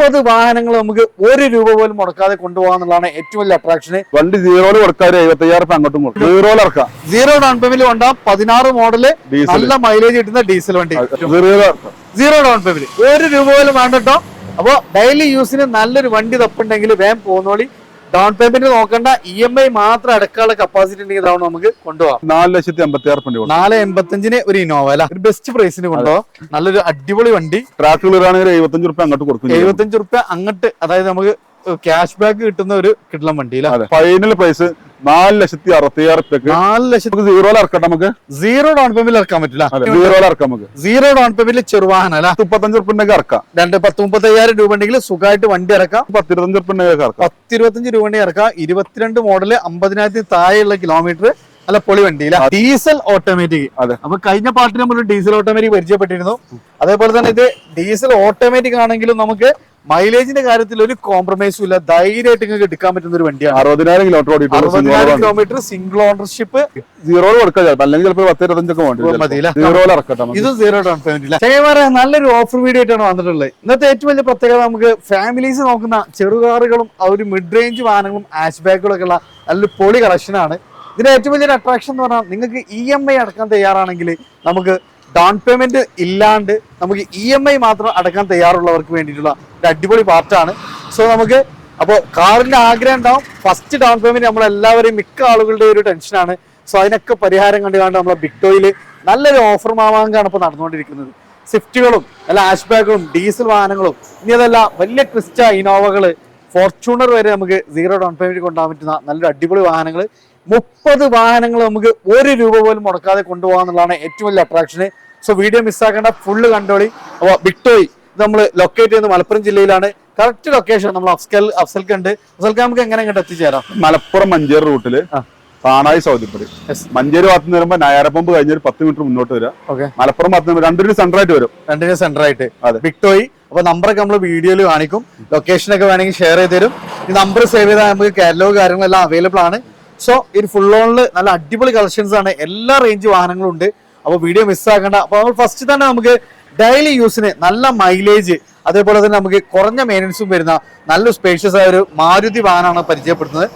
മുപ്പത് വാഹനങ്ങൾ നമുക്ക് ഒരു രൂപ പോലും മുടക്കാതെ കൊണ്ടുപോകാന്നുള്ളതാണ് ഏറ്റവും വലിയ അട്രാക്ഷന് വണ്ടി സീറോയിൽ കൊടുക്കാതെ എഴുപത്തി അയ്യായിരം റുപ്യ അങ്ങോട്ടും സീറോയിൽ ഇറക്കാം സീറോ ഡൗൺ പേയ്മെന്റ് കൊണ്ട പതിനാറ് മോഡൽ നല്ല മൈലേജ് കിട്ടുന്ന ഡീസൽ വണ്ടി. സീറോ ഡൗൺ പേമെന്റ് ഒരു രൂപ പോലും വേണ്ട കേട്ടോ. അപ്പോ ഡെയിലി യൂസിന് നല്ലൊരു വണ്ടി തപ്പുണ്ടെങ്കിൽ വേം പോകുന്നോളി. ഡൗൺ പേയ്മെന്റ് നോക്കേണ്ട. ഇ എം ഐ മാത്രം അടക്കാനുള്ള കപ്പാസിറ്റി ഉണ്ടെങ്കിൽ ഇതാണ് നമുക്ക് കൊണ്ടുപോകാം നാല് ലക്ഷത്തി എൺപത്തി ആറ് രൂപ നാല് എൺപത്തഞ്ചിന് ഒരു ഇനോവ അല്ല? ഒരു ബെസ്റ്റ് പ്രൈസിന് കൊണ്ടുപോകാം നല്ലൊരു അടിപൊളി വണ്ടി. ട്രാക്ക് ആണെങ്കിൽ എഴുപത്തഞ്ച് റുപ്യ അങ്ങോട്ട് കൊടുക്കും. എഴുപത്തഞ്ച് റുപ്യ അങ്ങോട്ട് അതായത് നമുക്ക് ക്യാഷ് ബാക്ക് കിട്ടുന്ന ഒരു കിട്ടണം വണ്ടി ഫൈനൽ പ്രൈസ് നാല് ലക്ഷത്തി അറുപത്തി ആറ് റുപ്യക്ക് നാല് ലക്ഷത്തി സീറോ ഇറക്കാം നമുക്ക്. സീറോ ഡൗൺ പേയ്മെന്റ് ഇറക്കാൻ പറ്റില്ല. സീറോ ഇറക്കാം നമുക്ക്. സീറോ ഡൗൺ പേയ്മെന്റ് ചെറുവാഹന അല്ല? മുപ്പത്തഞ്ച് റുപ്യണ്ടെങ്കിൽ ഇറക്കാം. രണ്ട് പത്ത് മുപ്പത്തി അയ്യായിരം രൂപ ഉണ്ടെങ്കിൽ സുഖമായിട്ട് വണ്ടി ഇറക്കാം. പത്തിരുപത്തഞ്ച് റുപ്യണ്ടെങ്കിൽ ഇറക്കാം. പത്തിരുപത്തഞ്ച് രൂപ ഉണ്ടെങ്കിൽ ഇറക്കാം. ഇരുപത്തിരണ്ട് മോഡൽ അമ്പതിനായിരത്തി താഴെയുള്ള കിലോമീറ്റർ അല്ല പൊളി വണ്ടിയില്ല ഡീസൽ ഓട്ടോമാറ്റിക് അതെ. അപ്പൊ കഴിഞ്ഞ പാർട്ടി നമ്മൾ ഡീസൽ ഓട്ടോമാറ്റിക് പരിചയപ്പെട്ടിരുന്നു. അതേപോലെ തന്നെ ഇത് ഡീസൽ ഓട്ടോമാറ്റിക് ആണെങ്കിലും നമുക്ക് മൈലേജിന്റെ കാര്യത്തിൽ ഒരു കോംപ്രമൈസും ഇല്ല. ധൈര്യമായിട്ട് നിങ്ങൾക്ക് എടുക്കാൻ പറ്റുന്ന ഒരു വണ്ടിയാണ്. അറുപതിനായിരം കിലോമീറ്റർ അറുപതിനായിരം കിലോമീറ്റർ സിംഗിൾ ഓണർഷിപ്പ് സീറോ കൊടുക്കാം അല്ലെങ്കിൽ ചിലപ്പോൾ പത്ത് ഇരുപത്തഞ്ചൊക്കെ ഇത് സീറോ ഡൗൺ പേയ്മെന്റ് ഇല്ല? നല്ലൊരു ഓഫർ വീഡിയോ ആയിട്ടാണ് വന്നിട്ടുള്ളത്. ഇന്നത്തെ ഏറ്റവും വലിയ പ്രത്യേകത നമുക്ക് ഫാമിലീസ് നോക്കുന്ന ചെറുകാറുകളും ആ ഒരു മിഡ് റേഞ്ച് വാഹനങ്ങളും ആഷ് ബാക്കുകളും ഒക്കെ ഉള്ള നല്ലൊരു പൊളി കളക്ഷനാണ് ഇതിന്റെ ഏറ്റവും വലിയൊരു അട്രാക്ഷൻ എന്ന് പറഞ്ഞാൽ നിങ്ങൾക്ക് ഇ എം ഐ അടക്കാൻ തയ്യാറാണെങ്കിൽ നമുക്ക് ഡൗൺ പേയ്മെന്റ് ഇല്ലാണ്ട് നമുക്ക് ഇ എം ഐ മാത്രം അടക്കാൻ തയ്യാറുള്ളവർക്ക് വേണ്ടിയിട്ടുള്ള ഒരു അടിപൊളി പാർട്ടാണ് സോ നമുക്ക് അപ്പോൾ കാറിന്റെ ആഗ്രഹം ഉണ്ടാവും. ഫസ്റ്റ് ഡൗൺ പേയ്മെന്റ് നമ്മളെല്ലാവരെയും മിക്ക ആളുകളുടെ ഒരു ടെൻഷനാണ് സോ അതിനൊക്കെ പരിഹാരം കണ്ടുകൊണ്ട് നമ്മളെ ബിക്ടോയിൽ നല്ലൊരു ഓഫർ മാവാങ്കാണ് ഇപ്പോൾ നടന്നുകൊണ്ടിരിക്കുന്നത്. സ്വിഫ്റ്റുകളും അല്ല ആഷ് ബാഗുകളും ഡീസൽ വാഹനങ്ങളും ഇനി അതല്ല വലിയ ക്രിസ്റ്റ ഇനോവകൾ ഫോർച്യൂണർ വരെ നമുക്ക് സീറോ ഡൗൺ പേയ്മെന്റ് കൊണ്ടുപോകാൻ പറ്റുന്ന നല്ലൊരു അടിപൊളി വാഹനങ്ങൾ മുപ്പത് വാഹനങ്ങൾ നമുക്ക് ഒരു രൂപ പോലും മുടക്കാതെ കൊണ്ടുപോകാന്നുള്ളതാണ് ഏറ്റവും വലിയ അട്രാക്ഷന് സോ വീഡിയോ മിസ്സാക്കേണ്ട ഫുള്ള് കണ്ടോളി അപ്പോൾ ബിക്ടോയ് ഇത് നമ്മൾ ലൊക്കേറ്റ് ചെയ്യുന്നത് മലപ്പുറം ജില്ലയിലാണ്. കറക്റ്റ് ലൊക്കേഷൻ നമ്മൾ അഫ്സൽ അഫ്സൽക്കുണ്ട് അഫ്സൽക്ക് നമുക്ക് എങ്ങനെ ഇങ്ങോട്ട് എത്തിച്ചേരാം? മലപ്പുറം മഞ്ചേരി റൂട്ടിൽ പാണായി സൗദിപ്പടി. മഞ്ചേരി ഭാഗത്ത് നിന്ന് വരുമ്പോൾ നയാരപ്പമ്പ് കഴിഞ്ഞ ഒരു പത്ത് മീറ്റർ മുന്നോട്ട് വരാം. ഓക്കെ മലപ്പുറം ഭാഗത്ത് നിന്ന് രണ്ടിനും സെന്റർ ആയിട്ട് വരും. രണ്ടിനും സെന്റർ ആയിട്ട്. വിക്ടോയി അപ്പൊ നമ്പറൊക്കെ നമ്മൾ വീഡിയോയിൽ കാണിക്കും. ലൊക്കേഷൻ ഒക്കെ വേണമെങ്കിൽ ഷെയർ ചെയ്ത് തരും. ഈ നമ്പർ സേവ് ചെയ്താൽ നമുക്ക് കാറ്റലോഗ് കാര്യങ്ങളെല്ലാം അവൈലബിൾ ആണ്. സോ ഇത് ഫുൾ ഓണിൽ നല്ല അടിപൊളി കളക്ഷൻസ് ആണ്. എല്ലാ റേഞ്ച് വാഹനങ്ങളും ഉണ്ട് അപ്പൊ വീഡിയോ മിസ്സാക്കണ്ട അപ്പോൾ നമ്മൾ ഫസ്റ്റ് തന്നെ നമുക്ക് ഡെയിലി യൂസിന് നല്ല മൈലേജ് അതേപോലെ തന്നെ നമുക്ക് കുറഞ്ഞ മെയിനൻസും വരുന്ന നല്ല സ്പേഷ്യസ് ആയ ഒരു മാരുതി വാഹനമാണ് പരിചയപ്പെടുന്നത്.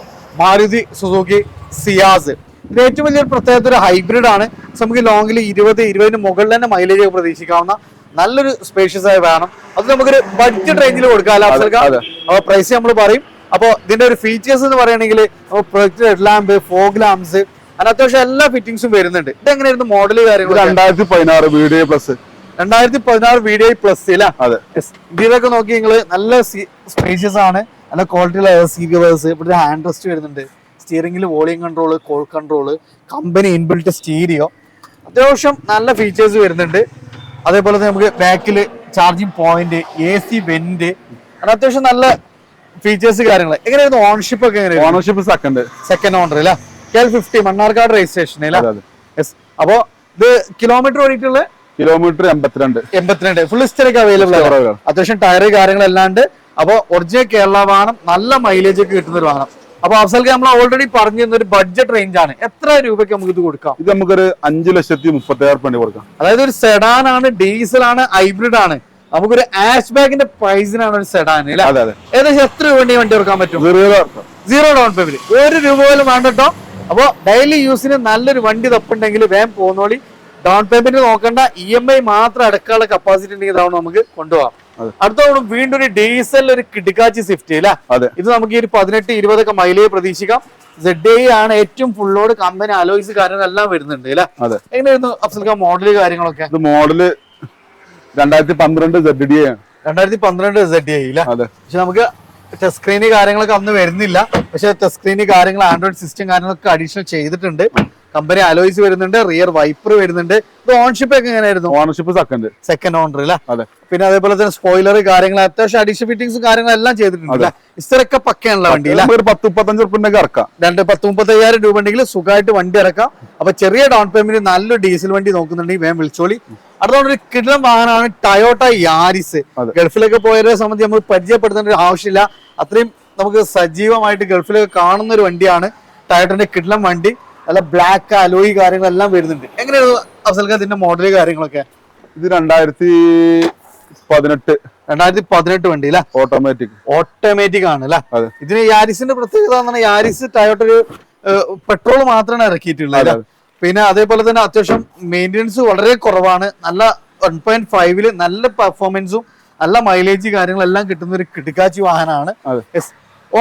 മാരുതി സുസുക്കി സിയാസ് ഇത് ഏറ്റവും വലിയൊരു പ്രത്യേകത ഒരു ഹൈബ്രിഡ് ആണ്. നമുക്ക് ലോങ്ങിൽ ഇരുപത് ഇരുപതിന് മുകളിൽ തന്നെ മൈലേജ് ഒക്കെ പ്രതീക്ഷിക്കാവുന്ന നല്ലൊരു സ്പേഷ്യസ് ആയ വാഹനം. അത് നമുക്കൊരു ബഡ്ജറ്റ് റേഞ്ചിൽ കൊടുക്കാം അതെ. അപ്പൊ പ്രൈസ് നമ്മൾ പറയും. അപ്പൊ ഇതിന്റെ ഒരു ഫീച്ചേഴ്സ് എന്ന് പറയുകയാണെങ്കിൽ project head lamp fog lamps അങ്ങനെ അത്യാവശ്യം എല്ലാ ഫിറ്റിംഗ്സും വരുന്നുണ്ട്. ഇത് എങ്ങനെയായിരുന്നു മോഡൽ കാര്യങ്ങൾ രണ്ടായിരത്തി പതിനാറ് വീഡിയോ പ്ലസ് രണ്ടായിരത്തി പതിനാറ് വീഡിയോ പ്ലസ് അല്ലേ? അതെ. ഇതിലൊക്കെ നോക്കി നിങ്ങൾ നല്ല സ്പേഷ്യസ് ആണ്. നല്ല ക്വാളിറ്റിയുള്ള വേഴ്സ് ഇവിടെ ഹാൻഡ് റെസ്റ്റ് വരുന്നുണ്ട്. സ്റ്റിയറിംഗിൽ volume control call control company inbuilt stereo അത്യാവശ്യം നല്ല ഫീച്ചേഴ്സ് വരുന്നുണ്ട്. അതേപോലെ തന്നെ നമുക്ക് ബാക്കിൽ charging point A C vent അത്യാവശ്യം നല്ല ഫീച്ചേഴ്സ് കാര്യങ്ങൾ എങ്ങനെയായിരുന്നു ഓൺഷിപ്പ് ഒക്കെ എങ്ങനെയായിരുന്നു? ഓണർഷിപ്പ് സെക്കൻഡ് സെക്കൻഡ് ഓണർ അല്ല K L fifty Mannarkkad registration അല്ല അപ്പോ ഇത് കിലോമീറ്റർ ഓടിയിട്ടുള്ള കിലോമീറ്റർ എൺപത്തിരണ്ട്. എൺപത്തിരണ്ട്. ഫുൾ ഹിസ്റ്ററിക്ക് അവൈലബിൾ ആണ്. അത്യാവശ്യം ടയർ കാര്യങ്ങളല്ലാണ്ട്. അപ്പൊ ഒറിജിനൽ കേരള വാഹനം നല്ല മൈലേജ് ഒക്കെ കിട്ടുന്ന ഒരു വാഹനം. അപ്പൊ അഫ്സൽക്ക് നമ്മൾ ഓൾറെഡി പറഞ്ഞു തന്ന ഒരു ബഡ്ജറ്റ് റേഞ്ച് ആണ്. എത്ര രൂപയ്ക്ക് നമുക്ക് ഇത് കൊടുക്കാം? ഇത് നമുക്കൊരു അഞ്ചു ലക്ഷത്തി മുപ്പത്തി ആറ് കൊടുക്കാം. അതായത് ഒരു സെഡാൻ ആണ് ഡീസൽ ആണ് ഹൈബ്രിഡ് ആണ്. നമുക്കൊരു ആഷ് ബാഗിന്റെ പ്രൈസിനാണ് ഒരു സെഡാൻ ഏകദേശം എത്ര രൂപ വേണ്ടി വണ്ടി കൊടുക്കാൻ പറ്റും? സീറോ ഡൗൺ പേയ്മെന്റ് ഒരു രൂപ പോലും വേണ്ട കേട്ടോ. അപ്പൊ ഡെയിലി യൂസിന് നല്ലൊരു വണ്ടി തപ്പുണ്ടെങ്കിൽ വേം പോന്നോളി. ഡൗൺ പേയ്മെന്റ് നോക്കണ്ട. ഇ എം ഐ മാത്രം അടക്കാനുള്ള കപ്പാസിറ്റി ഉണ്ടെങ്കിൽ ഇതാവണം നമുക്ക് കൊണ്ടുപോകാം. അതെ. വീണ്ടും ഒരു ഡീസൽ ഒരു കിടുക്കാച്ചി സ്വിഫ്റ്റ് അല്ല? ഇത് നമുക്ക് ഈ ഒരു പതിനെട്ട് ഇരുപതൊക്കെ മൈലേജ് പ്രതീക്ഷിക്കാം. സെഡ് ഐ ആണ് ഏറ്റവും ഫുള്ളോട് കമ്പനി അലോയ്സ് കാര്യങ്ങളെല്ലാം വരുന്നുണ്ട് അല്ലെ? എങ്ങനെയായിരുന്നു അഫ്സൽക്ക മോഡൽ കാര്യങ്ങളൊക്കെ? മോഡൽ രണ്ടായിരത്തി പന്ത്രണ്ട് സെഡ് ഡി ആണ്. രണ്ടായിരത്തി പന്ത്രണ്ട് സെഡ് അതെ. പക്ഷെ നമുക്ക് ടച്ച് സ്ക്രീന് കാര്യങ്ങളൊക്കെ അന്ന് വരുന്നില്ല. പക്ഷെ ടച്ച് സ്ക്രീന് കാര്യങ്ങൾ ആൻഡ്രോയിഡ് സിസ്റ്റം കാര്യങ്ങളൊക്കെ അഡീഷണൽ ചെയ്തിട്ടുണ്ട്. കമ്പനി അലോയ്സ് വരുന്നുണ്ട് റിയർ വൈപ്പർ വരുന്നുണ്ട്. ഇത് ഓൺഷിപ്പ് ഒക്കെ എങ്ങനെയായിരുന്നു? ഓണർഷിപ്പ് സെക്കൻഡ് സെക്കൻഡ് ഓണർ അല്ല അതെ. പിന്നെ അതേപോലെ തന്നെ സ്പോയിലർ കാര്യങ്ങൾ അത്യാവശ്യം അഡീഷണൽ ഫിറ്റിംഗ്സും കാര്യങ്ങളെല്ലാം ചെയ്തിട്ടുണ്ട് ഇത്രയൊക്കെ ഇസ്റ്ററൊക്കെ പക്കയാണല്ലോ വണ്ടി പത്ത് മുപ്പത്തഞ്ച് റുപ്യ ഇറക്കാം. രണ്ട് പത്ത് മുപ്പത്തയ്യായിരം രൂപ ഉണ്ടെങ്കിൽ സുഖമായിട്ട് വണ്ടി ഇറക്കാം. അപ്പൊ ചെറിയ ഡൗൺ പേയ്മെന്റ് നല്ലൊരു ഡീസൽ വണ്ടി നോക്കുന്നുണ്ടെങ്കിൽ വേഗം വിളിച്ചോളി. അടുത്തോണ്ട് ഒരു കിടിലം വാഹനമാണ് ടയോട്ട യാരിസ്. ഗൾഫിലൊക്കെ പോയവരെ സംബന്ധിച്ച് നമ്മൾ പരിചയപ്പെടുത്തേണ്ട ഒരു ആവശ്യമില്ല. അത്രയും നമുക്ക് സജീവമായിട്ട് ഗൾഫിലൊക്കെ കാണുന്ന ഒരു വണ്ടിയാണ് ടയോട്ടന്റെ കിടലം വണ്ടി. നല്ല ബ്ലാക്ക് അലോയി കാര്യങ്ങളെല്ലാം വരുന്നുണ്ട്. എങ്ങനെയാണ് അഫ്സൽക്ക് ഇതിന്റെ മോഡൽ കാര്യങ്ങളൊക്കെ? ഇത് രണ്ടായിരത്തി പതിനെട്ട്. രണ്ടായിരത്തി പതിനെട്ട് വണ്ടി അല്ലെ? ഓട്ടോമാറ്റിക് ഓട്ടോമാറ്റിക് ആണ് അല്ലെ. ഇതിന് യാരിസിന്റെ പ്രത്യേകത എന്ന് പറഞ്ഞാൽ യാരിസ് ടയോട്ട ഒരു പെട്രോൾ മാത്രമാണ് ഇറക്കിയിട്ടുള്ളത്? പിന്നെ അതേപോലെ തന്നെ അത്യാവശ്യം മെയിന്റെനൻസ് വളരെ കുറവാണ്. നല്ല വൺ പോയിന്റ് ഫൈവിൽ നല്ല പെർഫോമൻസും നല്ല മൈലേജ് കാര്യങ്ങളെല്ലാം കിട്ടുന്ന ഒരു കിടുക്കാച്ചി വാഹനമാണ്.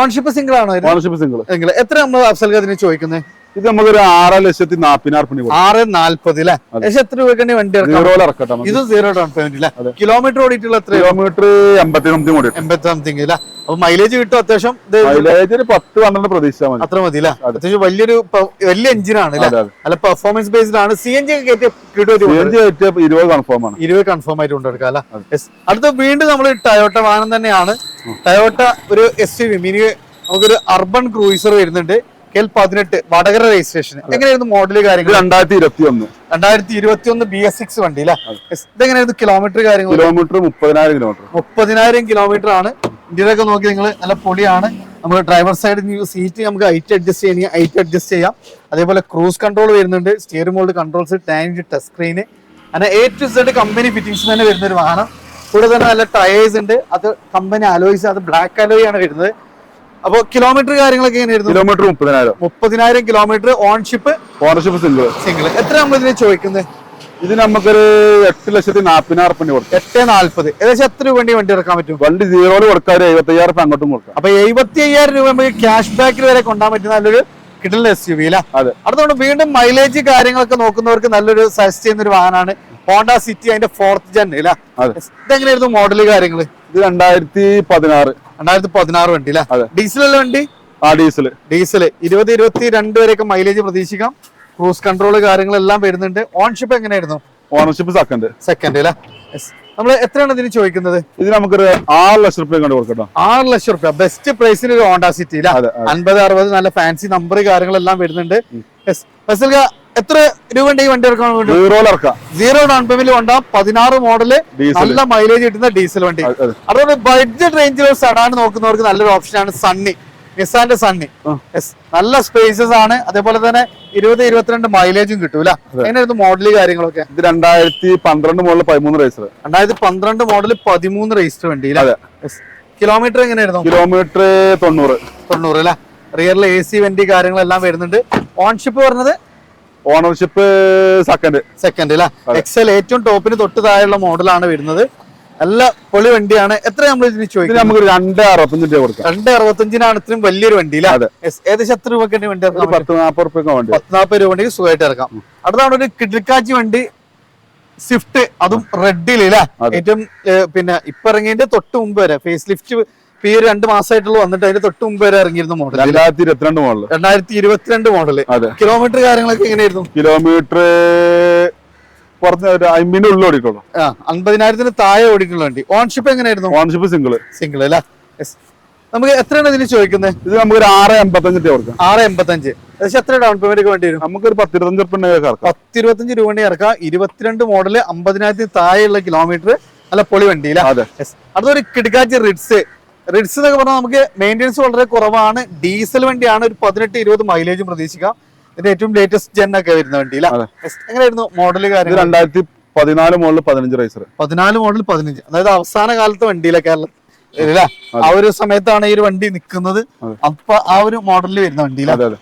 ഓൺഷിപ്പ് സിംഗിൾ ആണോ ഓൺഷിപ്പ് സിംഗിൾ എത്ര നമ്മൾ അഫ്സൽ അതിന് ചോദിക്കുന്നത് ഇത് നമുക്കൊരു ആറ് ലക്ഷത്തി നാപ്പതിനായിരം ആറ് നാല്പത് അല്ലേ ലക്ഷം എത്ര രൂപയ്ക്ക് വണ്ടി ഇറക്കാം ഇറക്കട്ടെ ഇത് സീറോ ഡൗൺ പേയ്മെന്റ് അല്ലേ കിലോമീറ്റർ ഓടിയിട്ടുള്ള എത്ര കിലോമീറ്റർ എൺപത്തി സംതിങ് ഓടി എൺപത്തി സംതിങ് അല്ലേ അപ്പൊ മൈലേജ് കിട്ടും അത്യാവശ്യം? മൈലേജ് ഒരു പത്ത് പന്ത്രണ്ട് പ്രതീക്ഷ മതി. അത്ര മതി അല്ലേ അത്യാവശ്യം വലിയൊരു വലിയ എഞ്ചിനാണ് അല്ലേ പെർഫോമൻസ് ബേസ്ഡ് ആണ്. സി എൻ ജി കയറ്റിയ ഇരുപത് കൺഫേം ആണ്. ഇരുപത് കൺഫേം ആയിട്ട് കൊണ്ടെടുക്കാം അല്ലെ. അടുത്ത വീണ്ടും നമ്മൾ ടയോട്ട വാഹനം തന്നെയാണ്. ടയോട്ട ഒരു എസ് യു വി മിനി നമുക്കൊരു അർബൻ ക്രൂയിസർ വരുന്നുണ്ട്. കെൽ പതിനെട്ട് വടകര രജിസ്ട്രേഷൻ എങ്ങനെയായിരുന്നു മോഡൽ കാര്യങ്ങൾ? രണ്ടായിരത്തി ഇരുപത്തി ഒന്ന് രണ്ടായിരത്തി ഇരുപത്തി ഒന്ന് ബി എസ് സിക്സ് വണ്ടി അല്ലേ. ഇതെങ്ങനെയായിരുന്നു കിലോമീറ്റർ കാര്യങ്ങൾ? കിലോമീറ്റർ മുപ്പതിനായിരം കിലോമീറ്റർ മുപ്പതിനായിരം കിലോമീറ്റർ ആണ്. ഇന്ത്യയിലൊക്കെ നോക്കി നിങ്ങൾ നല്ല പൊളിയാണ്. നമുക്ക് ഡ്രൈവർ സൈഡ് സീറ്റ് നമുക്ക് ഹൈറ്റ് അഡ്ജസ്റ്റ് ചെയ്യാൻ ഹൈറ്റ് അഡ്ജസ്റ്റ് ചെയ്യാം. അതേപോലെ ക്രൂസ് കൺട്രോൾ വരുന്നുണ്ട്. Steering mould controls tank touch screen അങ്ങനെ A to Z company fittings തന്നെ വരുന്ന ഒരു വാഹനം. കൂടെ തന്നെ നല്ല ടയേഴ്സ് ഉണ്ട്. അത് കമ്പനി അലോയ്സ് അത് ബ്ലാക്ക് അലോയ് ആണ് വരുന്നത്. അപ്പോൾ കിലോമീറ്റർ കാര്യങ്ങളൊക്കെ എങ്ങനെയായിരുന്നു? കിലോമീറ്റർ മുപ്പതിനായിരം. മുപ്പതിനായിരം kilometre ownership ownership single single എത്ര നമ്മൾ ഇതിനെ ചോദിക്കുന്നത് ഇത് നമുക്കൊരു എട്ട് ലക്ഷത്തി നാപ്പതിനായിരം രൂപ കൊടുക്കാം. എട്ട് നാല്പത്. ഏകദേശം എത്ര രൂപ വണ്ടി ഇറക്കാൻ പറ്റും? വണ്ടി സീറോയിൽ കൊടുക്കാൻ ഒരു എഴുപത്തയ്യായിരം രൂപ അങ്ങോട്ടും കൊടുക്കാം. അപ്പൊ എഴുപത്തി അയ്യായിരം രൂപ നമുക്ക് ക്യാഷ് ബാക്കിൽ വരെ കൊണ്ടാൻ പറ്റുന്ന നല്ലൊരു കിട്ടുന്ന എസ് യു വി അല്ല അതെ. അടുത്തോണ്ട് വീണ്ടും മൈലേജ് കാര്യങ്ങളൊക്കെ നോക്കുന്നവർക്ക് നല്ലൊരു സജസ്റ്റ് ചെയ്യുന്ന ഒരു വാഹനമാണ് ഹോണ്ട സിറ്റി അതിന്റെ ഫോർത്ത് ജെൻ അല്ല. ഇതെങ്ങനെയായിരുന്നു മോഡൽ കാര്യങ്ങൾ ഇത് രണ്ടായിരത്തി പതിനാറ് രണ്ടായിരത്തി പതിനാറ് വണ്ടി അല്ലേ. ഡീസൽ അല്ല വണ്ടി? ആ ഡീസൽ ഡീസൽ ഇരുപത് ഇരുപത്തി രണ്ട് വരെയൊക്കെ മൈലേജ് പ്രതീക്ഷിക്കാം. ക്രൂസ് കൺട്രോൾ കാര്യങ്ങളെല്ലാം വരുന്നുണ്ട്. ഓൺഷിപ്പ് എങ്ങനെയായിരുന്നു? ഓണർഷിപ്പ് സെക്കൻഡ് സെക്കൻഡ് അല്ലേ? നമ്മൾ എത്രയാണ് ഇതിന് ചോദിക്കുന്നത്? ഇത് നമുക്കൊരു ആറ് ലക്ഷം റുപ്യ കണ്ടു കൊടുക്കട്ടോ ആറ് ലക്ഷം റുപ്യ. ബെസ്റ്റ് പ്രൈസിന് ഒരു ഹോണ്ട സിറ്റി അതെ. അൻപത് അറുപത് നല്ല ഫാൻസി നമ്പർ കാര്യങ്ങളെല്ലാം വരുന്നുണ്ട്. ഫസൽക എത്ര രൂപ ഈ വണ്ടി ഇറക്കാൻ സീറോ ഡൗൺ പേയ്മെന്റ് കൊണ്ടാ പതിനാറ് മോഡൽ നല്ല മൈലേജ് കിട്ടുന്ന ഡീസൽ വണ്ടി. അതെ, അതെ. അതുകൊണ്ട് ബഡ്ജറ്റ് റേഞ്ചിൽ സെഡാൻ നോക്കുന്നവർക്ക് നല്ലൊരു ഓപ്ഷനാണ് സണ്ണി നിസാന്റെ സണ്ണി. നല്ല സ്പേസസ് ആണ്. അതേപോലെ തന്നെ ഇരുപത് ഇരുപത്തിരണ്ട് മൈലേജും കിട്ടൂല എങ്ങനെയായിരുന്നു മോഡൽ കാര്യങ്ങളൊക്കെ? ഇത് രണ്ടായിരത്തി പന്ത്രണ്ട് മോഡൽ പതിമൂന്ന് റേസർ രണ്ടായിരത്തി പന്ത്രണ്ട് മോഡൽ പതിമൂന്ന് രജിസ്റ്റർ വണ്ടി. കിലോമീറ്റർ എങ്ങനെയായിരുന്നു? കിലോമീറ്റർ തൊണ്ണൂറ്. തൊണ്ണൂറ് അല്ലെ? റിയറിൽ എ സി വണ്ടി കാര്യങ്ങളെല്ലാം വരുന്നുണ്ട്. ഓൺഷിപ്പ് പറഞ്ഞത് ഓണർഷിപ്പ് സെക്കൻഡ് സെക്കൻഡ് അല്ലെ എക്സൽ ഏറ്റവും ടോപ്പിന് തൊട്ട് താഴെയുള്ള മോഡലാണ് വരുന്നത്. നല്ല പൊളി വണ്ടിയാണ്. എത്ര നമ്മൾ ഇതിന് ചോദിക്കുന്നത്? നമുക്ക് രണ്ട് അറുപത്തഞ്ച് രൂപ കൊടുക്കാം. രണ്ട് അറുപത്തഞ്ചിനാണ് ഇത്രയും വലിയൊരു വണ്ടി. ഏകദേശം എത്ര രൂപയ്ക്ക് വണ്ടി പത്ത് നാൽപ്പത് രൂപ വണ്ടി പത്ത് നാൽപ്പത് രൂപ വണ്ടി സുഖമായിട്ട് ഇറക്കാം. അടുത്താണ് ഒരു കിഡിക്കാച്ചി വണ്ടി. സ്വിഫ്റ്റ് അതും റെഡിൽ അല്ലേ ഏറ്റവും പിന്നെ ഇപ്പൊ ഇറങ്ങിയതിന്റെ തൊട്ട് മുമ്പ് വരെ ഫേസ് ലിഫ്റ്റ് ഈ ഒരു രണ്ട് മാസമായിട്ടുള്ള വന്നിട്ട് അതിന്റെ തൊട്ട് മുമ്പ് വരെ ഇറങ്ങിയിരുന്ന മോഡൽ രണ്ടായിരത്തി ഇരുപത്തിരണ്ട് മോഡൽ രണ്ടായിരത്തി ഇരുപത്തിരണ്ട് മോഡൽ അതെ. കിലോമീറ്റർ കാര്യങ്ങളൊക്കെ എങ്ങനെയായിരുന്നു? കിലോമീറ്റർ കുറച്ച് ഒരു അമ്പതിന്റെ ഉള്ളിൽ ഓടിക്കുള്ളൂ അമ്പതിനായിരത്തിന് താഴെ ഓടിക്കുള്ള വണ്ടി. ഓൺഷിപ്പ് എങ്ങനെയായിരുന്നു? ഓൺഷിപ്പ് സിംഗിൾ സിംഗിൾ അല്ലേ? നമുക്ക് എത്രയാണ് ഇതിന് ചോദിക്കുന്നത് ഇത് നമുക്ക് ഒരു ആറ് എൺപത്തഞ്ച് രൂപ കൊടുക്കാം. ആറ് എൺപത്തഞ്ച്. ഏകദേശം എത്ര ഡൗൺ പേയ്മെന്റ് വേണ്ടി വരും? നമുക്കൊരു പത്തിരുപത്തഞ്ച് റുപ്യ ഇറക്കാം പത്തിരുപത്തഞ്ച് രൂപ വണ്ടി ഇറക്കാം. ഇരുപത്തിരണ്ട് മോഡൽ അമ്പതിനായിരത്തിന് താഴെയുള്ള കിലോമീറ്റർ നല്ല പൊളി വണ്ടിയില്ല? അടുത്തൊരു കിടക്കാച്ചി റിഡ്സ് റിഡ്സ് എന്നൊക്കെ പറഞ്ഞാൽ നമുക്ക് മെയിന്റെനൻസ് വളരെ കുറവാണ്. ഡീസൽ വണ്ടിയാണ് ഒരു പതിനെട്ട് ഇരുപത് മൈലേജ് പ്രതീക്ഷിക്കാം ഇതിന്റെ ഏറ്റവും ലേറ്റസ്റ്റ് ജെൻ ഒക്കെ വരുന്ന വണ്ടി. എങ്ങനെയായിരുന്നു മോഡൽ കാര്യങ്ങൾ രണ്ടായിരത്തി പതിനാല് മോഡൽ പതിനഞ്ച് റൈസർ പതിനാല് മോഡൽ പതിനഞ്ച്. അതായത് അവസാന കാലത്തെ വണ്ടിയിലെ കേരളത്തിൽ ആ ഒരു സമയത്താണ് ഈ ഒരു വണ്ടി നിൽക്കുന്നത്. അപ്പൊ ആ ഒരു മോഡലിൽ വരുന്ന വണ്ടി അതെ അതെ.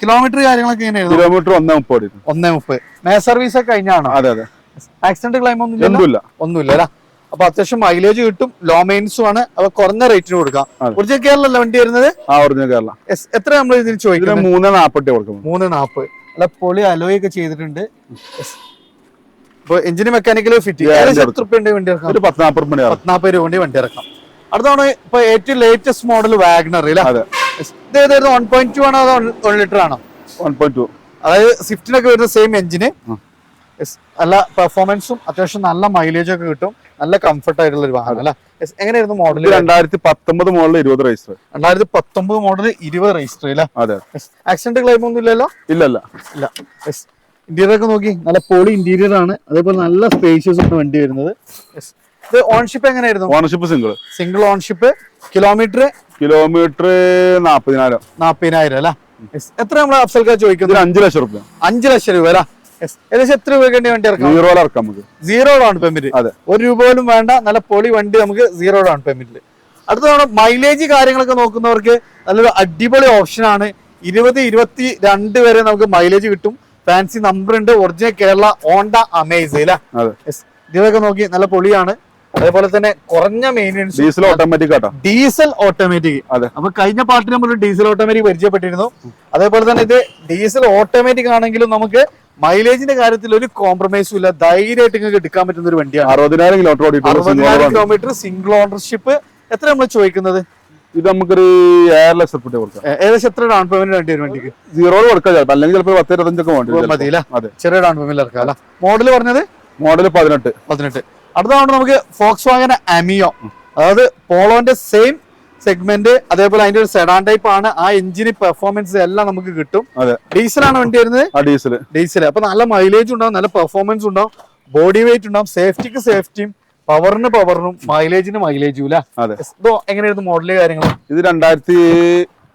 കിലോമീറ്റർ കാര്യങ്ങളൊക്കെ എങ്ങനെയായിരുന്നു? കിലോമീറ്റർ ഒന്നേ മുപ്പത് ഒന്നേ മുപ്പത്. മേ സർവീസ് ഒക്കെ കഴിഞ്ഞാണോ? അതെ അതെ. ആക്സിഡന്റ് ക്ലൈം ഒന്നും ഒന്നുമില്ല ഒന്നുമില്ല അല്ലേ അപ്പൊ അത്യാവശ്യം മൈലേജ് കിട്ടും ലോ മെയിൻസും ആണ്. അപ്പൊ കുറഞ്ഞ റേറ്റിന് കൊടുക്കാം. ഒറിജിനൽ ഒറിജിനൽ കേരളല്ല വണ്ടി വരുന്നത്? ആ ഒറിജിനൽ കേരള. എത്ര നമ്മൾ ഇതിന് ചോദിക്കുന്നത്? മൂന്ന് നാപ്പത്തി കൊടുക്കും മൂന്ന് നാപ്പ് അല്ല പൊളി അലോയ് ഒക്കെ ചെയ്തിട്ടുണ്ട്. എഞ്ചിന് മെക്കാനിക്കൽ ഫിറ്റ് എത്ര വണ്ടി ഇറക്കാം ഒരു നാപ്പത് പത്നാപ്പത് രൂപ വണ്ടി വണ്ടി ഇറക്കാം. അടുത്താണ് ഇപ്പൊ ഏറ്റവും ലേറ്റസ്റ്റ് മോഡൽ വാഗ്നർ അല്ലേ. ഇത് ഏതായിരുന്നു? വൺ പോയിന്റ് ടു ആണോ അതോ വൺ ലിറ്റർ ആണോ? വൺ പോയിന്റ് ടു അതായത് സ്വിഫ്റ്റിനൊക്കെ വരുന്ന സെയിം എഞ്ചിന് ആ. നല്ല പെർഫോമൻസും അത്യാവശ്യം നല്ല മൈലേജ് ഒക്കെ കിട്ടും. നല്ല കംഫർട്ട് ആയിട്ടുള്ള ഒരു വാഹനം അല്ല. എങ്ങനെയായിരുന്നു മോഡൽ രണ്ടായിരത്തി പത്തൊമ്പത് മോഡൽ ഇരുപത് രജിസ്റ്റർ രണ്ടായിരത്തി പത്തൊമ്പത് മോഡൽ ഇരുപത് രജിസ്റ്റർ അല്ല? അതെ ആക്സിഡന്റ് ക്ലെയിം ഒന്നും ഇല്ലല്ലോ? ഇല്ലല്ല ഇല്ല. ഇന്റീരിയർ ഒക്കെ നോക്കി. നല്ല പോളി ഇന്റീരിയർ ആണ്. അതേപോലെ നല്ല സ്പേഷ്യസ് ആണ് വണ്ടി വരുന്നത്. ഇത് ഓൺഷിപ്പ് എങ്ങനെയായിരുന്നു? Ownership single single ownership kilometre kilometre നാപ്പതിനായിരം. നാപ്പതിനായിരം അല്ല. എത്ര നമ്മൾ അഫ്സൽക്കാർ ചോദിക്കുന്നത്? അഞ്ചു ലക്ഷം രൂപ അഞ്ചു ലക്ഷം രൂപ അല്ല. ഏകദേശം എത്ര രൂപയ്ക്ക് വണ്ടി ഇറക്കാം? സീറോ ഇറക്കാം നമുക്ക്. സീറോ ഡൗൺ പേയ്മെന്റ് അതെ. ഒരു രൂപ പോലും വേണ്ട നല്ല പൊളി വണ്ടി നമുക്ക് സീറോ ഡൗൺ പേയ്മെന്റിൽ അടുത്തതാണ് മൈലേജ് കാര്യങ്ങളൊക്കെ നോക്കുന്നവർക്ക് നല്ലൊരു അടിപൊളി ഓപ്ഷനാണ് ഇരുപത് ഇരുപത്തി രണ്ട് വരെ നമുക്ക് മൈലേജ് കിട്ടും. ഫാൻസി നമ്പർ ഉണ്ട്. ഒറിജിനൽ കേരള ഓണ്ട അമേസ് അല്ലേ? ഇതൊക്കെ. നോക്കി നല്ല പൊളിയാണ്. അതേപോലെ തന്നെ കുറഞ്ഞ maintenance diesel automatic auto. Diesel automatic അതെ. അപ്പൊ കഴിഞ്ഞ പാർട്ടിൽ നമ്മൾ ഡീസൽ ഓട്ടോമാറ്റിക് പരിചയപ്പെട്ടിരുന്നു. അതേപോലെ തന്നെ ഇത് ഡീസൽ ഓട്ടോമാറ്റിക് ആണെങ്കിലും നമുക്ക് മൈലേജിന്റെ കാര്യത്തിൽ ഒരു കോംപ്രമൈസും ഇല്ല. ധൈര്യമായിട്ട് നിങ്ങൾക്ക് എടുക്കാൻ പറ്റുന്ന ഒരു വണ്ടിയാണ്. അറുപതിനായിരം കിലോമീറ്റർ അറുപതിനായിരം കിലോമീറ്റർ സിംഗിൾ ഓണർഷിപ്പ് എത്ര നമ്മൾ ചോദിക്കുന്നത്? ഇത് നമുക്കൊരു ഏഴര ലക്ഷം റുപ്യ കൊടുക്കാം. ഏകദേശം എത്ര ഡൗൺ പേയ്മെന്റ് വേണ്ടി വരും വണ്ടിക്ക്? സീറോ കൊടുക്കാം ചിലപ്പോൾ അല്ലെങ്കിൽ ചിലപ്പോൾ പത്ത് ഇരുപത്തഞ്ചൊക്കെ വേണ്ടി മതി ചെറിയ ഡൗൺ പേയ്മെന്റ് ഇറക്കാം അല്ല? മോഡൽ പറഞ്ഞത്? മോഡൽ പതിനെട്ട്. പതിനെട്ട്. അടുത്ത തവണ നമുക്ക് ഫോക്സ് വാഗൻ അമിയോ അതായത് പോളോന്റെ സെയിം സെഗ്മെന്റ് അതേപോലെ അതിന്റെ ഒരു സെഡാൻ ടൈപ്പ് ആണ്. ആ എഞ്ചിന് പെർഫോമൻസ് എല്ലാം നമുക്ക് കിട്ടും. ഡീസൽ ആണ് വണ്ടി വരുന്നത്? ഡീസൽ ഡീസൽ അപ്പൊ നല്ല മൈലേജ് ഉണ്ടാവും നല്ല പെർഫോമൻസ് ഉണ്ടാവും. ബോഡി വെയിറ്റ് ഉണ്ടാവും സേഫ്റ്റിക്ക് സേഫ്റ്റിയും പവറിന് പവറിനും മൈലേജിന് മൈലേജും അല്ലേ അതെ. ഇതോ എങ്ങനെയായിരുന്നു മോഡൽ കാര്യങ്ങൾ ഇത് രണ്ടായിരത്തി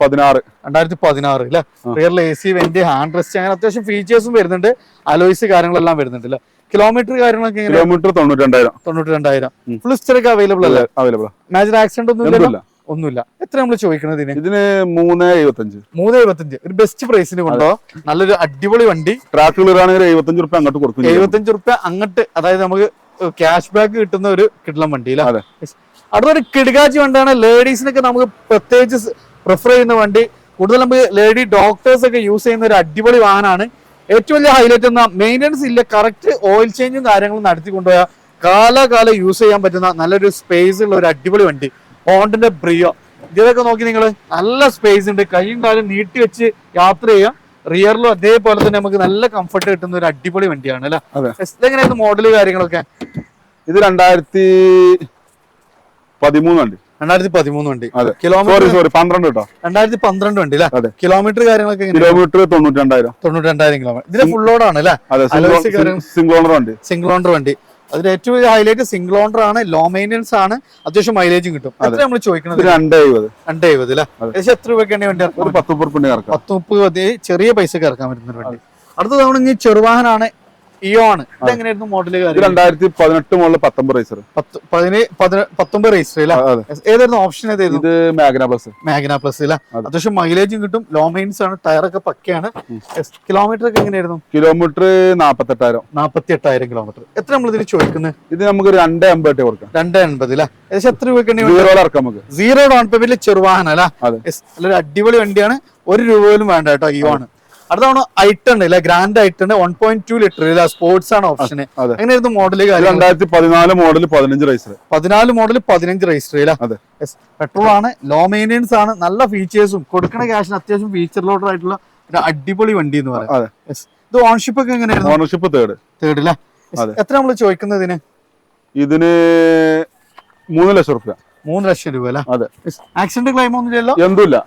പതിനാറ്. രണ്ടായിരത്തി പതിനാറ് അല്ലെ rear A C vent hand rest അങ്ങനെ അത്യാവശ്യം ഫീച്ചേഴ്സും വരുന്നുണ്ട്. അലോയ്സ് കാര്യങ്ങളെല്ലാം വരുന്നുണ്ട് അല്ലെ കിലോമീറ്റർ കാര്യങ്ങളൊക്കെ കിലോമീറ്റർ തൊണ്ണൂറ്റി രണ്ടായിരം തൊണ്ണൂറ്റി രണ്ടായിരം ഫുൾ സ്റ്ററൊക്കെ അവൈലബിൾ അല്ലേ അവൈലബിൾ മേജർ ആക്സിഡന്റ് ഒന്നും ഇല്ല ഒന്നുമില്ല. എത്ര നമ്മൾ ചോദിക്കുന്നത് ഇതിന്? മൂന്ന് എഴുപത്തഞ്ച്. മൂന്ന് എഴുപത്തഞ്ച്. ഒരു ബെസ്റ്റ് പ്രൈസിന് കൊണ്ടോ നല്ലൊരു അടിപൊളി വണ്ടി. ട്രാക്ക് ആണെങ്കിൽ എഴുപത്തഞ്ച് റുപ്യ അങ്ങോട്ട് കൊടുക്കും. എഴുപത്തഞ്ച് റുപ്യ അങ്ങോട്ട് അതായത് നമുക്ക് ക്യാഷ് ബാക്ക് കിട്ടുന്ന ഒരു കിടലം വണ്ടി അല്ലേ? അടുത്തൊരു കിടുകാച്ചി വണ്ടിയാണ്. ലേഡീസിനൊക്കെ നമുക്ക് പ്രത്യേകിച്ച് പ്രിഫർ ചെയ്യുന്ന വണ്ടി. കൂടുതൽ നമുക്ക് ലേഡി ഡോക്ടേഴ്സ് ഒക്കെ യൂസ് ചെയ്യുന്ന ഒരു അടിപൊളി വാഹനമാണ്. ഏറ്റവും വലിയ ഹൈലൈറ്റ് എന്ന മെയിന്റെനൻസ് ഇല്ല കറക്റ്റ് ഓയിൽ ചേഞ്ചും കാര്യങ്ങളും നടത്തി കൊണ്ടുപോയാൽ കാലാകാലം യൂസ് ചെയ്യാൻ പറ്റുന്ന നല്ലൊരു സ്പേസ് ഉള്ള ഒരു അടിപൊളി വണ്ടി ഹോണ്ടിന്റെ ബ്രിയോ ഇതൊക്കെ നോക്കി നിങ്ങൾ നല്ല സ്പേസ് ഉണ്ട്. കൈയും കാലും നീട്ടി വെച്ച് യാത്ര ചെയ്യാം. റിയറിലും അതേപോലെ തന്നെ നമുക്ക് നല്ല കംഫർട്ട് കിട്ടുന്ന ഒരു അടിപൊളി വണ്ടിയാണ് അല്ലെ? എങ്ങനെയായിരുന്നു മോഡൽ കാര്യങ്ങളൊക്കെ? ഇത് രണ്ടായിരത്തി പതിമൂന്ന് വണ്ടി. രണ്ടായിരത്തി പതിമൂന്ന് വണ്ടി കിലോമീറ്റർ സോറി പന്ത്രണ്ട് കേട്ടോ. രണ്ടായിരത്തി പന്ത്രണ്ട് വണ്ടി അല്ലെ? കിലോമീറ്റർ കാര്യങ്ങളൊക്കെ കിലോമീറ്റർ തൊണ്ണൂറ്റി രണ്ടായിരം തൊണ്ണൂറ്റി രണ്ടായിരം കിലോമീറ്റർ ഇതിന്റെ ഫുൾ ലോഡ് ആണ് അല്ലേ സിംഗിൾ ഓണർ വണ്ടി. സിംഗിൾ ഓണർ വണ്ടി. അതിൽ ഏറ്റവും വലിയ ഹൈലൈറ്റ് സിംഗിൾ ഓണർ ആണ്. ലോ മെയിന്റെനൻസ് ആണ്. അത്യാവശ്യം മൈലേജും കിട്ടും. എത്ര നമ്മൾ ചോദിക്കുന്നത് രണ്ട് എഴുപത് രണ്ട് എഴുപത് അല്ലേ ഏകദേശം എത്ര രൂപയ്ക്കാണ് വണ്ടി ഇറക്കാം ഒരു പത്ത് മുപ്പത് ചെറിയ പൈസ ഇറക്കാൻ പറ്റുന്ന വണ്ടി. അടുത്ത തവണ ഇനി ചെറുവാഹനാണ് ഇയോൺ. ഇതെങ്ങനെയായിരുന്നു കാര്യം? രണ്ടായിരത്തി പതിനെട്ട് മോഡൽ പത്തൊമ്പത് റേസർ പത്തൊമ്പത് റേസർ ഏതായിരുന്നു ഓപ്ഷൻ ഏതായിരുന്നു? ഇത് മാഗ്ന പ്ലസ് മാഗ്ന പ്ലസ് അല്ല? അതെ. അത്യാവശ്യം മൈലേജും കിട്ടും. ലോ മെയിൻസ് ആണ്. ടയറൊക്കെ പക്കയാണ്. കിലോമീറ്റർ ഒക്കെ എങ്ങനെയായിരുന്നു? കിലോമീറ്റർ നാപ്പത്തെട്ടായിരം. നാപ്പത്തി എട്ടായിരം കിലോമീറ്റർ എത്ര നമ്മൾ ഇതിന് ചോദിക്കുന്നത്? ഇത് നമുക്ക് രണ്ട് എൺപത് കൊടുക്കാം. രണ്ട് എൺപത് അല്ല? ഏകദേശം എത്ര രൂപയ്ക്ക് സീറോ ഡൗൺ പേയ്മെന്റിൽ ചെറുവാഹനം അല്ല? നല്ലൊരു അടിപൊളി വണ്ടിയാണ്. ഒരു രൂപ പോലും വേണ്ട കേട്ടോ ഈ ആണ് അടുത്ത തവണ ഐട്ടുണ്ട് അല്ലെ grand i ten one point two litre sports ആണ് ഓപ്ഷൻ എങ്ങനെയായിരുന്നു മോഡൽ രണ്ടായിരത്തി പതിനാല് മോഡൽ പതിനഞ്ച് റേസർ പതിനാല് മോഡൽ പതിനഞ്ച് ഇല്ല? അതെ. പെട്രോൾ ആണ് ലോ മെയിന്റെനൻസ് ആണ് നല്ല ഫീച്ചേഴ്സും കൊടുക്കണ ക്യാഷിന് അത്യാവശ്യം ഫീച്ചർ ലോഡർ ആയിട്ടുള്ള ഒരു അടിപൊളി വണ്ടി എന്ന് പറയാം. ഇത് ഓൺഷിപ്പ് ഒക്കെ എങ്ങനെയായിരുന്നു? ഓണർഷിപ്പ് തേർഡ് തേർഡ് അല്ലേ എത്ര നമ്മൾ ചോദിക്കുന്നത് ഇതിന്? ഇതിന് മൂന്ന് ലക്ഷം റുപ്യ. മൂന്ന് ലക്ഷം രൂപ അല്ലേ? അതെ. ആക്സിഡന്റ് ക്ലൈമൊന്നും ഇല്ലല്ലോ? എന്തുമില്ല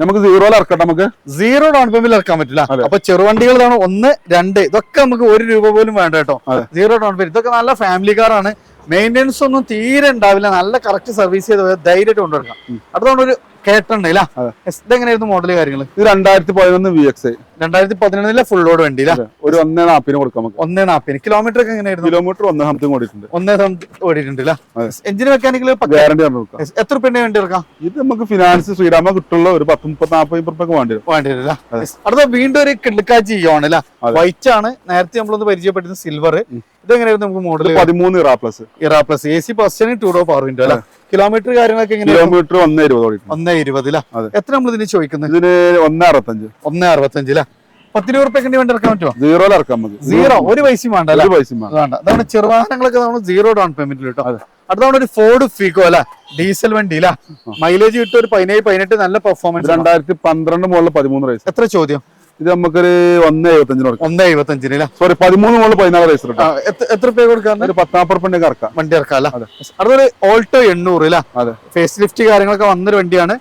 നമുക്ക് സീറോയിൽ ഇറക്കാം നമുക്ക്. സീറോ ഡൗൺ പേയ്മെന്റ് ഇറക്കാൻ പറ്റില്ല. അപ്പൊ ചെറുവണ്ടികൾ തവണ ഒന്ന് രണ്ട് ഇതൊക്കെ നമുക്ക് ഒരു രൂപ പോലും വേണ്ട കേട്ടോ. സീറോ ഡൗൺ പേയ്മെന്റ് ഇതൊക്കെ നല്ല ഫാമിലി കാറാണ് മെയിന്റെനൻസ് ഒന്നും തീരെ ഉണ്ടാവില്ല. നല്ല കറക്റ്റ് സർവീസ് ചെയ്ത് ധൈര്യമായിട്ട് കൊണ്ടുവരണം. അടുത്തോണ്ട് ഒരു കേട്ടുണ്ടല്ല. ഇതെങ്ങനെയായിരുന്നു മോഡൽ കാര്യങ്ങൾ? ഇത് രണ്ടായിരത്തി പതിനൊന്ന് വി എക്സ് രണ്ടായിരത്തി പതിനൊന്നിലെ ഫുൾ ലോഡ് വണ്ടി ഒരു ഒന്നേ നാപ്പിന് കൊടുക്കാം നമുക്ക്. ഒന്നേ നാപ്പിന്. കിലോമീറ്റർ ഒക്കെ എങ്ങനെയായിരുന്നു? കിലോമീറ്റർ ഒന്നേ സംതിങ് ഓടിയിട്ടുണ്ട് ഒന്നേ സംതിങ് ഓടിയിട്ടുണ്ട്. എഞ്ചിന് മെക്കാനിക്കൽ ഗ്യാരണ്ടി എത്ര റുപ്യന്റെ വണ്ടി എടുക്കാം? ഇത് നമുക്ക് ഫിനാൻസ് ശ്രീരാമ കിട്ടുള്ള ഒരു പത്ത് മുപ്പത്തി നാൽപ്പത് റുപ്യൊക്കെ വേണ്ടി വരും. വേണ്ടി വരില്ല അടുത്ത വീണ്ടും ഒരു കിള്ളിക്കാച്ചി ആണ് വൈറ്റ് ആണ്. നേരത്തെ നമ്മളൊന്ന് പരിചയപ്പെടുന്ന സിൽവർ ഇതെങ്ങനെയായിരുന്നു നമുക്ക് മോഡൽ പതിമൂന്ന് Era plus Era plus A C two door power window അല്ലെ? കിലോമീറ്റർ കാര്യങ്ങളൊക്കെ കിലോമീറ്റർ ഒന്നേ ഇരുപത് ഒന്നേ ഇരുപതില എത്ര നമ്മൾ ഇതിന് ചോദിക്കുന്നത് ഇതിന് ഒന്നേ അറുപത്തഞ്ച്. ഒന്നേ പത്തിരുപത് വേണ്ടി ഇറക്കാൻ പറ്റുമോ സീറോയിൽ ഇറക്കാം നമുക്ക് സീറോ ഒരു പൈസയും വേണ്ട അല്ല ഒരു പൈസയും വേണ്ട. ചെറുവാഹനങ്ങളൊക്കെ നമ്മൾ സീറോ ഡൗൺ പേയ്മെന്റ് കിട്ടും. അടുത്തവണ ഒരു ഫോർഡ് ഫീക്കോ അല്ല ഡീസൽ വണ്ടി അല്ല മൈലേജ് കിട്ടും ഒരു പതിനേഴ് പതിനെട്ട് നല്ല പെർഫോമൻസ് രണ്ടായിരത്തി പന്ത്രണ്ട് മുകളിൽ പതിമൂന്ന് വയസ്സ് എത്ര ചോദ്യം? ഇത് നമുക്കൊരു ഒന്ന് എഴുപത്തഞ്ചിന് കൊടുക്കാം. ഒന്ന് എഴുപത്തഞ്ചിന് അല്ല? സോറി പതിമൂന്ന് മുകളിൽ പതിനാല് വയസ്സ് എത്ര- രൂപ കൊടുക്കാൻ ഒരു പത്താപ്പുറ പെണ്ണി ഇറക്കാം. വണ്ടി ഇറക്കാം അതൊരു ഓൾട്ടോ എണ്ണൂറ് അല്ല? അതെ. ഫേസ് ലിഫ്റ്റ് കാര്യങ്ങളൊക്കെ വന്നൊരു വണ്ടിയാണ്.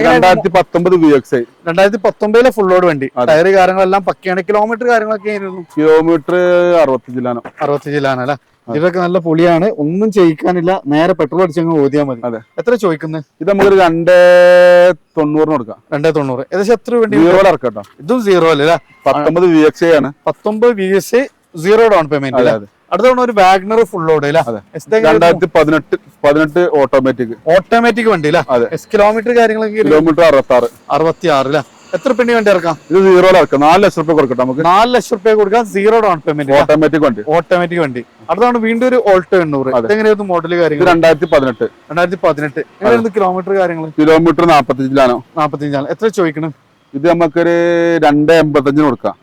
രണ്ടായിരത്തി പത്തൊമ്പത് വി എക്സ് ഐ രണ്ടായിരത്തി പത്തൊമ്പതിലെ ഫുൾ ലോഡ് വണ്ടി. ടയർ കാര്യങ്ങളെല്ലാം പക്കയാണ്. കിലോമീറ്റർ കാര്യങ്ങളൊക്കെ ആയിരുന്നു. കിലോമീറ്റർ അറുപത്തഞ്ചിലാണ്. അറുപത്തി ജില്ലാനോ അല്ലെ? ഇതൊക്കെ നല്ല പൊളിയാണ്. ഒന്നും ചെയ്യിക്കാനില്ല. നേരെ പെട്രോൾ അടിച്ചങ്ങ് ഓതിയാൽ മതി. അതെ. എത്ര ചോദിക്കുന്നത് ഇത് നമുക്കൊരു രണ്ടേ തൊണ്ണൂറിന് കൊടുക്കാം. രണ്ടേ തൊണ്ണൂറ്. ഏകദേശം എത്ര വേണ്ടി സീറോയിൽ ഇറക്കാം ഇതും സീറോ അല്ലേ? പത്തൊമ്പത് വി എക്സ് ആണ്. പത്തൊമ്പത് V S zero down payment അല്ലേ? അടുത്ത തവണ ഒരു വാഗ്നർ ഫുൾ ഓട്. രണ്ടായിരത്തി പതിനെട്ട് പതിനെട്ട് ഓട്ടോമാറ്റിക് ഓട്ടോമാറ്റിക് വണ്ടി അല്ലേ. കിലോമീറ്റർ കാര്യങ്ങളൊക്കെ കിലോമീറ്റർ അറുപത്തി ആറ് അറുപത്തി ആറ് അല്ലേ? എത്ര പെണ്ണി വണ്ടി ഇറക്കാം? ഇത് സീറോ ഇറക്കാം. നാല് ലക്ഷം റുപ്യ കൊടുക്കട്ടെ നമുക്ക്. നാല് ലക്ഷം റുപ്യ കൊടുക്കാം സീറോ ഡൗൺ പേയ്മെന്റ് ഓട്ടോമാറ്റിക് വണ്ടി. ഓട്ടോമാറ്റിക് വണ്ടി. അടുത്താണ് വീണ്ടും ഒരു ഓൾട്ടോ എണ്ണൂറ്. എങ്ങനെയായിരുന്നു മോഡൽ കാര്യങ്ങൾ രണ്ടായിരത്തി പതിനെട്ട് രണ്ടായിരത്തി പതിനെട്ട് എങ്ങനെയായിരുന്നു കിലോമീറ്റർ കാര്യങ്ങൾ കിലോമീറ്റർ നാപ്പത്തിയഞ്ചിലാണോ? നാപ്പത്തിയഞ്ചാണ്. എത്ര ചോദിക്കണം? ഇത് നമുക്കൊരു രണ്ട് എൺപത്തഞ്ചിന് കൊടുക്കാം.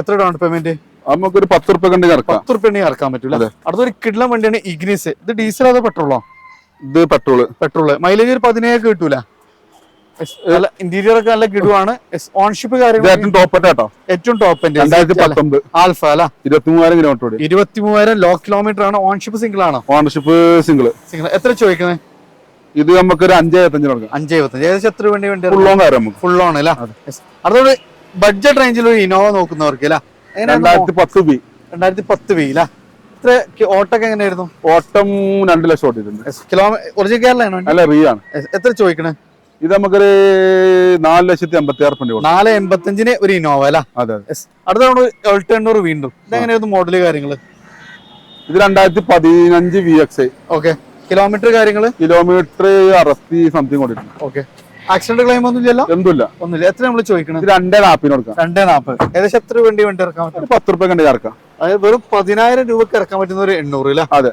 എത്ര ഡൗൺ പേയ്മെന്റ് നമുക്കൊരു പത്ത് റുപ്യ കണ്ടി ഇറക്കാം. പത്ത് റുപ്യ ഇറക്കാൻ പറ്റൂല. അടുത്തൊരു കിഡ്ലം വണ്ടിയാണ് ഇഗ്നിസ് ഇത് ഡീസൽ അതോ പെട്രോളോ ഇത് പെട്രോൾ പെട്രോൾ മൈലേജ് ഒരു പതിനേഴ് കിട്ടൂല. ഇന്റീരിയർ ഒക്കെ നല്ല കിടുവാണ്. ഓൺഷിപ്പ് കാര്യങ്ങൾ ഏറ്റവും ടോപ്പ് കേട്ടോ. ഏറ്റവും ടോപ്പ് ആൽഫ അല്ല? ഇരുപത്തിമൂവായിരം കിലോമീറ്റർ ഓടി. ലോ കിലോമീറ്റർ ആണ്. ഓൺഷിപ്പ് സിംഗിൾ ആണോ? ഓൺഷിപ്പ് സിംഗിൾ സിംഗിൾ എത്ര ചോദിക്കുന്നത് ഇത് നമുക്കൊരു അഞ്ചേ എഴുപത്തഞ്ചിന് കൊടുക്കാം. അഞ്ച് എഴുപത്തഞ്ച് ഏകദേശം എത്ര വേണ്ടി വേണ്ടി ഫുൾ ഓൺ കാര്യം ഫുൾ ഓൺ അല്ല? അതോട് ബഡ്ജറ്റ് റേഞ്ചിൽ ഒരു ഇനോവ നോക്കുന്നവർക്ക് അല്ല? രണ്ടായിരത്തി പത്ത് ബി രണ്ടായിരത്തി പത്ത് അല്ല? എത്ര ഓട്ടൊക്കെ എങ്ങനെയായിരുന്നു? ഓട്ടം രണ്ട് ലക്ഷം ഓട്ടിട്ടുണ്ട് ഒറിജിനൽ ആണോ അല്ല റീ ആണ്. എത്ര ചോദിക്കണേ ഇത് നമുക്കൊരു നാല് ലക്ഷത്തി അമ്പത്തി ആറ് രൂപ നാല് എൺപത്തഞ്ചിന് ഒരു ഇന്നോവ അല്ല? അതെ അടുത്ത നമ്മൾ എൾട്ട് എണ്ണൂറ് വീണ്ടും ഇതെങ്ങനെയായിരുന്നു മോഡൽ കാര്യങ്ങൾ? ഇത് രണ്ടായിരത്തി പതിനഞ്ച് വി എക്സ് ഓക്കെ കിലോമീറ്റർ കാര്യങ്ങൾ? കിലോമീറ്റർ അറുപത്തി സംതിങ് കൊടുക്കും ഓക്കെ ആക്സിഡന്റ് ക്ലെയിം ഒന്നും ഇല്ലല്ലോ? എന്തില്ല ഒന്നുമില്ല. എത്ര നമ്മൾ ചോദിക്കണം രണ്ടേ നാപ്പിന് കൊടുക്കാം. രണ്ടേ നാപ്പ് ഏകദേശം എത്ര വേണ്ടി വേണ്ടി ഇറക്കാൻ പറ്റും? പത്ത് റുപ്യ കണ്ടി ഇറക്കാം. അതായത് വെറും പതിനായിരം രൂപക്ക് ഇറക്കാൻ പറ്റുന്ന ഒരു എണ്ണൂറ് അല്ലേ? അതെ.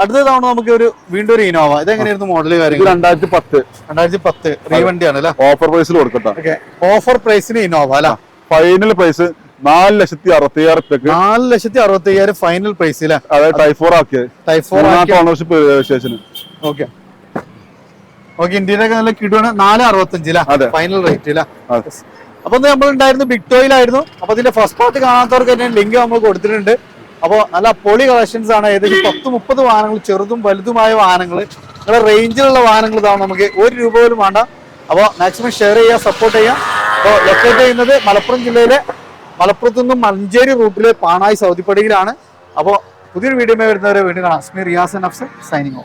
അടുത്ത തവണ നമുക്ക് ഒരു വീണ്ടും ഒരു ഇനോവ. ഇതെങ്ങനെയായിരുന്നു മോഡൽ കാര്യങ്ങൾ? രണ്ടായിരത്തി പത്ത്. രണ്ടായിരത്തി പത്ത്. റീ വണ്ടിയാണ് അല്ലേ? ഓഫർ പ്രൈസിൽ കൊടുക്കട്ടെ. ഓഫർ പ്രൈസിന് ഇനോവ അല്ല? ഫൈനൽ പ്രൈസ് നാല് ലക്ഷത്തി അറുപത്തി റുപ്യക്ക് നാല് ലക്ഷത്തി അറുപത്തി അയ്യായിരം ഫൈനൽ പ്രൈസ് അല്ലേ? അതായത് ടൈഫോർ ആക്കിയത് ടൈഫോർ ഓണർഷിപ്പ് രജിസ്ട്രേഷന് ഓക്കെ. ഓക്കെ ഇന്ത്യയിലൊക്കെ നല്ല കിടുവാണ്. നാല് അറുപത്തഞ്ചില. ഫൈനൽ റേറ്റ് ഇല്ല. അപ്പൊ നമ്മൾ ഉണ്ടായിരുന്നു ബിഗ് ടോയിലായിരുന്നു അപ്പൊ ഇതിന്റെ ഫസ്റ്റ് പാർട്ട് കാണാത്തവർക്ക് തന്നെ ലിങ്ക് നമ്മൾ കൊടുത്തിട്ടുണ്ട്. അപ്പോൾ നല്ല പൊളി കളക്ഷൻസ് ആണ്. ഏതെങ്കിലും പത്ത് മുപ്പത് വാഹനങ്ങൾ ചെറുതും വലുതുമായ വാഹനങ്ങൾ. നിങ്ങളുടെ റേഞ്ചിലുള്ള വാഹനങ്ങൾ ഇതാവും നമുക്ക് ഒരു രൂപ പോലും വേണ്ട. അപ്പോൾ മാക്സിമം ഷെയർ ചെയ്യുക സപ്പോർട്ട് ചെയ്യുക. അപ്പോൾ ലൊക്കേറ്റ് ചെയ്യുന്നത് മലപ്പുറം ജില്ലയിലെ മലപ്പുറത്തു നിന്നും മഞ്ചേരി റൂട്ടിലെ പാണായി സൗദിപ്പടിയിലാണ്. അപ്പോൾ പുതിയൊരു വീഡിയോ വരുന്നവരെ വീണ്ടും കാണാം. റിയാസ് നഫ്സ് സൈനിങ് ഓഫ്